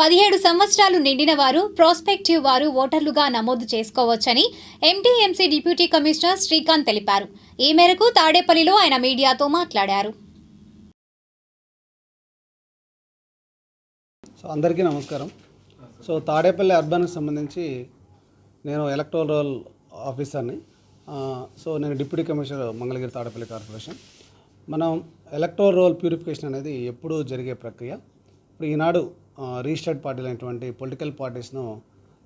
పదిహేడు సంవత్సరాలు నిండిన వారు ప్రాస్పెక్టివ్ వారు ఓటర్లుగా నమోదు చేసుకోవచ్చని ఎంటీఎంసీ డిప్యూటీ కమిషనర్ శ్రీకాంత్ తెలిపారు. ఈ మేరకు తాడేపల్లిలో ఆయన మీడియాతో మాట్లాడారు. సో అందరికీ నమస్కారం. సో తాడేపల్లి అర్బన్కి సంబంధించి నేను ఎలక్ట్రల్ రోల్ ఆఫీసర్ని. సో నేను deputy commissioner Mangalagiri Tadepalli corporation. మనం ఎలక్ట్రల్ రోల్ ప్యూరిఫికేషన్ అనేది ఎప్పుడూ జరిగే ప్రక్రియ. ఇప్పుడు ఈనాడు రిజిస్టర్డ్ పార్టీలు అయినటువంటి పొలిటికల్ పార్టీస్ను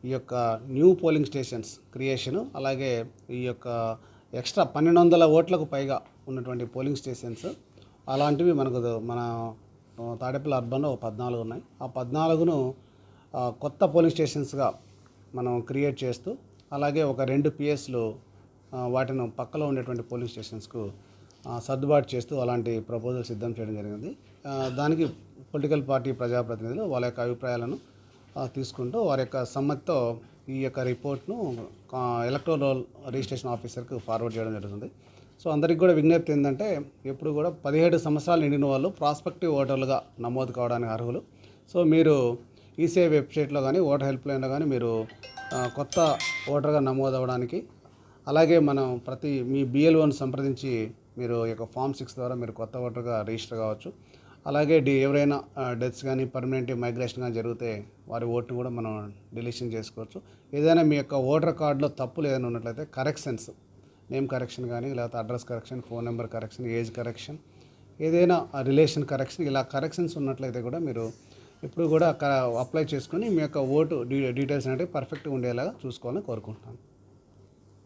ఈ యొక్క న్యూ పోలింగ్ స్టేషన్స్ క్రియేషను అలాగే ఈ యొక్క ఎక్స్ట్రా పన్నెండు వందల ఓట్లకు పైగా ఉన్నటువంటి పోలింగ్ స్టేషన్స్ అలాంటివి మనకు మన తాడేపల్లి అర్బన్లో పద్నాలుగు ఉన్నాయి. ఆ పద్నాలుగును కొత్త పోలింగ్ స్టేషన్స్గా మనం క్రియేట్ చేస్తూ అలాగే ఒక రెండు పిఎస్లు వాటిని పక్కలో ఉండేటువంటి పోలింగ్ స్టేషన్స్కు సర్దుబాటు చేస్తూ అలాంటి ప్రపోజల్ సిద్ధం చేయడం జరిగింది. దానికి పొలిటికల్ పార్టీ ప్రజాప్రతినిధులు వాళ్ళ యొక్క అభిప్రాయాలను తీసుకుంటూ వారి యొక్క సమ్మతితో ఈ యొక్క రిపోర్ట్ను ఎలక్ట్రల్ రిజిస్ట్రేషన్ ఆఫీసర్కి ఫార్వర్డ్ చేయడం జరుగుతుంది. సో అందరికి కూడా విజ్ఞప్తి ఏంటంటే ఎప్పుడు కూడా పదిహేడు సంవత్సరాలు నిండిన వాళ్ళు ప్రాస్పెక్టివ్ ఓటర్లుగా నమోదు కావడానికి అర్హులు. సో మీరు ఈసీఐ వెబ్సైట్లో కానీ ఓటర్ హెల్ప్ లైన్లో కానీ మీరు కొత్త ఓటర్గా నమోదు అవ్వడానికి అలాగే మనం ప్రతి మీ బిఎల్ఓని సంప్రదించి మీరు ఈ యొక్క ఫామ్ సిక్స్ ద్వారా మీరు కొత్త ఓటర్గా రిజిస్టర్ కావచ్చు. అలాగే డి ఎవరైనా డెత్స్ కానీ పర్మనెంట్ మైగ్రేషన్ కానీ జరిగితే వారి ఓటు కూడా మనం డిలీషన్ చేసుకోవచ్చు. ఏదైనా మీ యొక్క ఓటర్ కార్డులో తప్పులు ఏదైనా ఉన్నట్లయితే కరెక్షన్స్ నేమ్ కరెక్షన్ కానీ లేకపోతే address correction phone number correction age correction ఏదైనా రిలేషన్ కరెక్షన్ ఇలా కరెక్షన్స్ ఉన్నట్లయితే కూడా మీరు ఇప్పుడు కూడా అప్లై చేసుకొని మీ యొక్క ఓటు డీ డీటెయిల్స్ అనేవి పర్ఫెక్ట్గా ఉండేలాగా చూసుకోవాలని కోరుకుంటున్నాను.